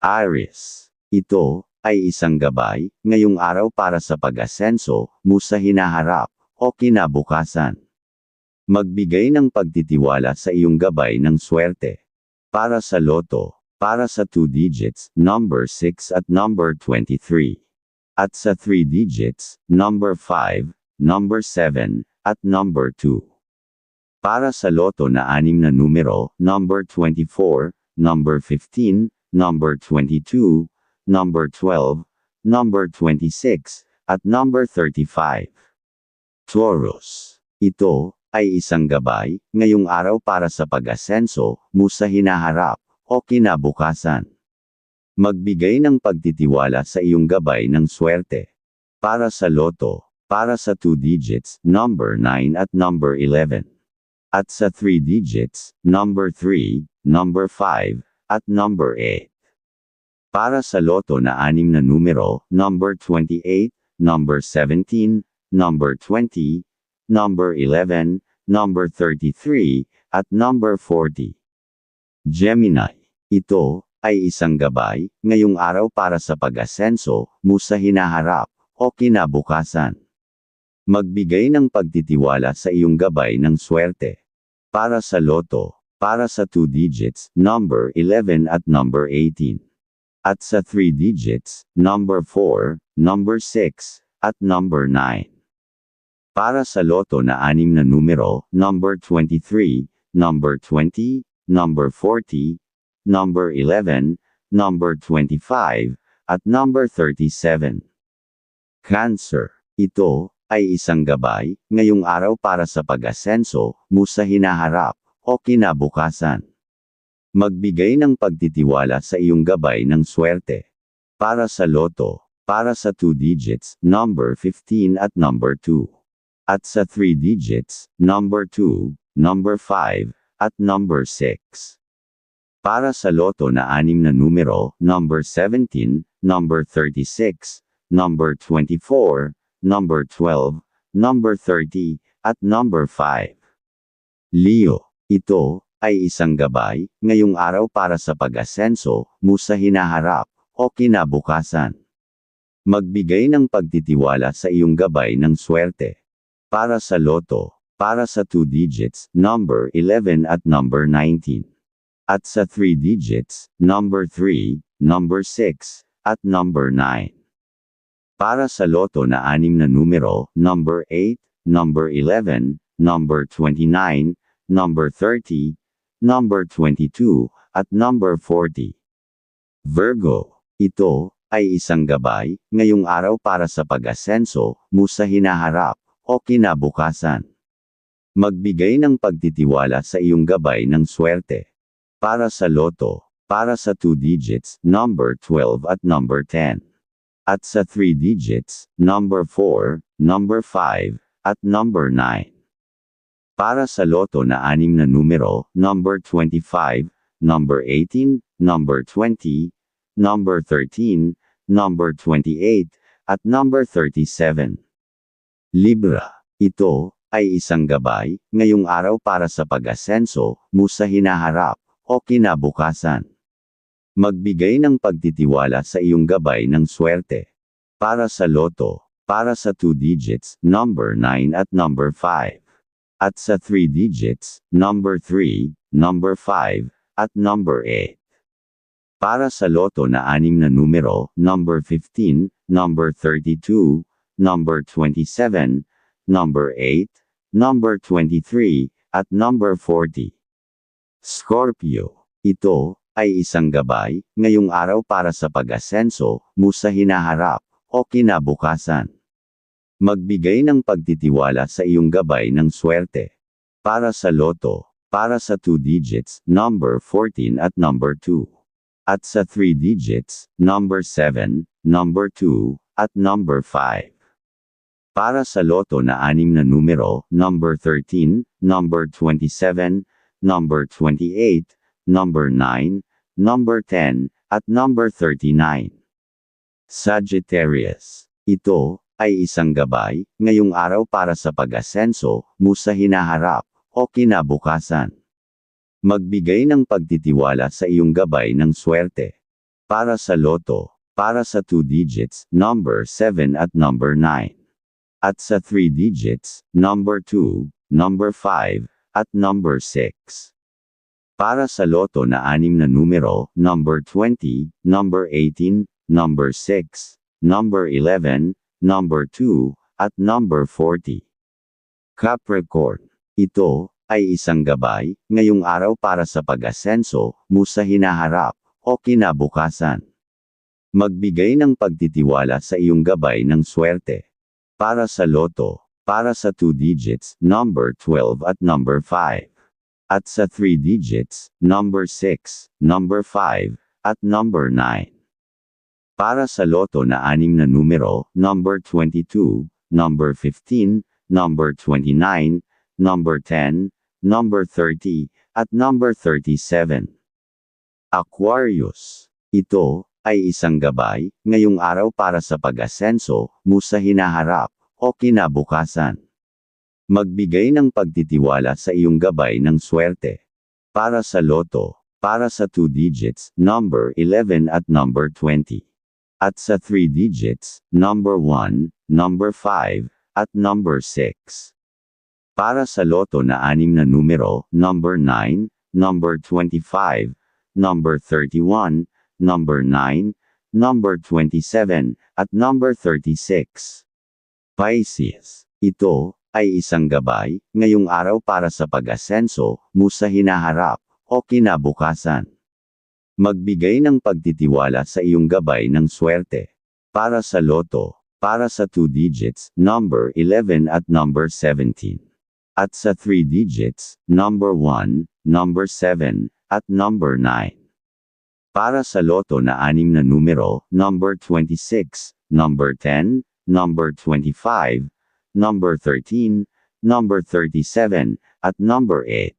Aries. Ito, ay isang gabay, ngayong araw para sa pag-asenso, mo sa hinaharap, o kinabukasan. Magbigay ng pagtitiwala sa iyong gabay ng swerte. Para sa loto, para sa 2 digits, number 6 at number 23. At sa 3 digits, number 5, number 7, at number 2. Para sa loto na anim na numero, number 24, number 15, number 22, number 12, number 26, at number 35. Taurus. Ito, ay isang gabay, ngayong araw para sa pag-asenso, mo sa hinaharap, o kinabukasan. Magbigay ng pagtitiwala sa iyong gabay ng swerte. Para sa loto, para sa 2 digits, number 9 at number 11. At sa 3 digits, number 3, number 5, at number 8. Para sa loto na anim na numero, number 28, number 17, number 20, number 11, number 33, at number 40. Gemini. Ito, ay isang gabay, ngayong araw para sa pag-asenso, mo sa hinaharap, o kinabukasan. Magbigay ng pagtitiwala sa iyong gabay ng swerte. Para sa loto, para sa 2 digits, number 11 at number 18. At sa 3 digits, number 4, number 6, at number 9. Para sa loto na anim na numero, number 23, number 20, number 40, number 11, number 25, at number 37. Cancer. Ito, ay isang gabay, ngayong araw para sa pag-asenso, mo sa hinaharap, o kinabukasan. Magbigay ng pagtitiwala sa iyong gabay ng swerte. Para sa loto, para sa 2 digits, number 15 at number 2. At sa 3 digits, number 2, number 5, at number 6. Para sa loto na anim na numero, number 17, number 36, number 24, number 12, number 30, at number 5. Leo, ito, ay isang gabay, ngayong araw para sa pag-asenso, mo hinaharap, o kinabukasan. Magbigay ng pagtitiwala sa iyong gabay ng swerte. Para sa loto, para sa 2 digits, number 11 at number 19. At sa 3 digits, number 3, number 6, at number 9. Para sa loto na anim na numero, number 8, number 11, number 29, number 30, number 22, at number 40. Virgo, ito, ay isang gabay, ngayong araw para sa pag-asenso, mo sa hinaharap, o kinabukasan. Magbigay ng pagtitiwala sa iyong gabay ng swerte. Para sa loto, para sa 2 digits, number 12 at number 10. At sa 3 digits, number 4, number 5, at number 9. Para sa loto na anim na numero, number 25, number 18, number 20, number 13, number 28, at number 37. Libra. Ito, ay isang gabay, ngayong araw para sa pag-asenso, mo sa hinaharap, o kinabukasan. Magbigay ng pagtitiwala sa iyong gabay ng swerte. Para sa loto, para sa 2 digits, number 9 at number 5. At sa 3 digits, number 3, number 5, at number 8. Para sa loto na anim na numero, number 15, number 32, number 27, number 8, number 23, at number 40. Scorpio. Ito, ay isang gabay, ngayong araw para sa pag-asenso, mo sa hinaharap, o kinabukasan. Magbigay ng pagtitiwala sa iyong gabay ng swerte. Para sa loto, para sa 2 digits, number 14 at number 2. At sa 3 digits, number 7, number 2, at number 5. Para sa loto na anim na numero, number 13, number 27, number 28, number 9, number 10, at number 39. Sagittarius. Ito, ay isang gabay, ngayong araw para sa pag-asenso, mo sa hinaharap, o kinabukasan. Magbigay ng pagtitiwala sa iyong gabay ng swerte. Para sa loto, para sa 2 digits, number 7 at number 9. At sa 3 digits, number 2, number 5, at number 6. Para sa loto na anim na numero, number 20, number 18, number 6, number 11, number 2, at number 40. Capricorn, ito ay isang gabay ngayong araw para sa pag-asenso mo sa hinaharap o kinabukasan. Magbigay ng pagtitiwala sa iyong gabay ng swerte. Para sa loto, para sa 2 digits, number 12 at number 5. At sa 3 digits, number 6, number 5, at number 9. Para sa loto na anim na numero, number 22, number 15, number 29, number 10, number 30, at number 37. Aquarius. Ito ay isang gabay ngayong araw para sa pag-asenso mo hinaharap o kinabukasan. Magbigay ng pagtitiwala sa iyong gabay ng swerte. Para sa loto, para sa 2 digits, number 11 at number 20. At sa 3 digits, number 1, number 5, at number 6. Para sa loto na anim na numero, number 9, number 25, number 31, number 9, number 27, at number 36. Pisces. Ito ay isang gabay ngayong araw para sa pag-asenso mo sa hinaharap o kinabukasan. Magbigay ng pagtitiwala sa iyong gabay ng swerte. Para sa loto, para sa 2 digits, number 11 at number 17. At sa 3 digits, number 1, number 7, at number 9. Para sa loto na anim na numero, number 26, number 10, number 25, number 13, number 37, at number 8.